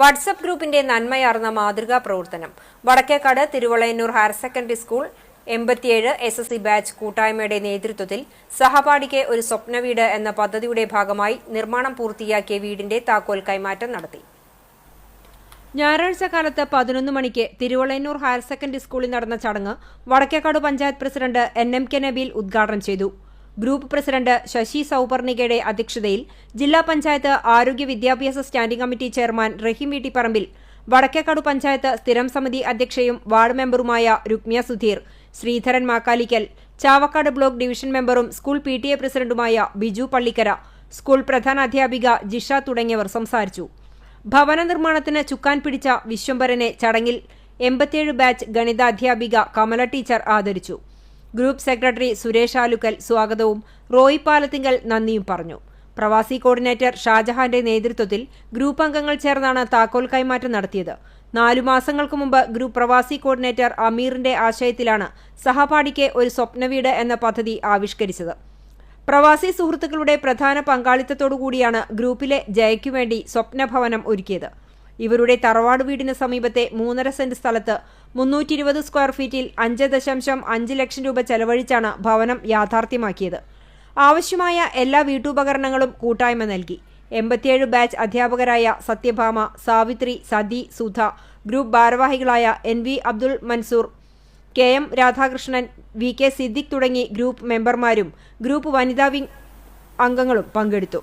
WhatsApp ഗ്രൂപ്പിന്റെ നന്മയാർന്ന മാതൃകാ പ്രവർത്തനം Vadakkekad Thiruvalayannur higher secondary school എൺപത്തിയേഴ് എസ് എസ് സി ബാച്ച് കൂട്ടായ്മയുടെ നേതൃത്വത്തിൽ സഹപാഠിക്ക് ഒരു സ്വപ്ന വീട് എന്ന പദ്ധതിയുടെ ഭാഗമായി നിർമ്മാണം പൂർത്തിയാക്കിയ വീടിന്റെ താക്കോൽ കൈമാറ്റം നടത്തി. ഞായറാഴ്ച കാലത്ത് പതിനൊന്ന് മണിക്ക് തിരുവളയന്നൂർ ഹയർ സെക്കൻഡറി സ്കൂളിൽ നടന്ന ചടങ്ങ് Vadakkekad panchayat president N M K Nabeel ഉദ്ഘാടനം ചെയ്തു. ഗ്രൂപ്പ് പ്രസിഡന്റ് ശശി സൌപർണികയുടെ അധ്യക്ഷതയിൽ ജില്ലാ പഞ്ചായത്ത് ആരോഗ്യ വിദ്യാഭ്യാസ standing committee chairman Rahim Veettipparambil Vadakkekad panchayat സ്ഥിരം സമിതി അധ്യക്ഷയും വാർഡ് മെമ്പറുമായ രുക്മ്യ സുധീർ ശ്രീധരൻ മാക്കാലിക്കൽ ചാവക്കാട് ബ്ലോക്ക് ഡിവിഷൻ മെമ്പറും സ്കൂൾ പി ടി എ പ്രസിഡന്റുമായ ബിജു പള്ളിക്കര സ്കൂൾ പ്രധാനാധ്യാപിക ജിഷ തുടങ്ങിയവർ സംസാരിച്ചു. ഭവന നിർമ്മാണത്തിന് ചുക്കാൻ പിടിച്ച വിശ്വംഭരനെ ചടങ്ങിൽ എൺപത്തിയേഴ് ബാച്ച് ഗണിതാധ്യാപിക കമല ടീച്ചർ ആദരിച്ചു. ഗ്രൂപ്പ് സെക്രട്ടറി സുരേഷ് ആലുക്കൽ സ്വാഗതവും റോയ് പാലത്തിങ്കൽ നന്ദിയും പറഞ്ഞു. പ്രവാസി കോർഡിനേറ്റർ ഷാജഹാന്റെ നേതൃത്വത്തിൽ ഗ്രൂപ്പ് അംഗങ്ങൾ ചേർന്നാണ് താക്കോൽ കൈമാറ്റം നടത്തിയത്. നാലു മാസങ്ങൾക്ക് മുമ്പ് ഗ്രൂപ്പ് പ്രവാസി കോർഡിനേറ്റർ അമീറിന്റെ ആശയത്തിലാണ് സഹപാഠിക്ക് ഒരു സ്വപ്നവീട് എന്ന പദ്ധതി ആവിഷ്കരിച്ചത്. പ്രവാസി സുഹൃത്തുക്കളുടെ പ്രധാന പങ്കാളിത്തത്തോടുകൂടിയാണ് ഗ്രൂപ്പിലെ ജയയ്ക്കുവേണ്ടി സ്വപ്നഭവനം ഒരുക്കിയത്. ഇവരുടെ തറവാട് വീടിന് സമീപത്തെ മൂന്നര സെന്റ് സ്ഥലത്ത് മുന്നൂറ്റി ഇരുപത് സ്ക്വയർ ഫീറ്റിൽ അഞ്ച് ദശാംശം അഞ്ച് ലക്ഷം രൂപ ചെലവഴിച്ചാണ് ഭവനം യാഥാർത്ഥ്യമാക്കിയത്. ആവശ്യമായ എല്ലാ വീട്ടുപകരണങ്ങളും കൂട്ടായ്മ നൽകി. എൺപത്തിയേഴ് ബാച്ച് അധ്യാപകരായ സത്യഭാമ സാവിത്രി സതി സുധ ഗ്രൂപ്പ് ഭാരവാഹികളായ N V Abdul Mansoor K M Radhakrishnan V K Siddique തുടങ്ങി ഗ്രൂപ്പ് മെമ്പർമാരും ഗ്രൂപ്പ് വനിതാ വിംഗ് അംഗങ്ങളും പങ്കെടുത്തു.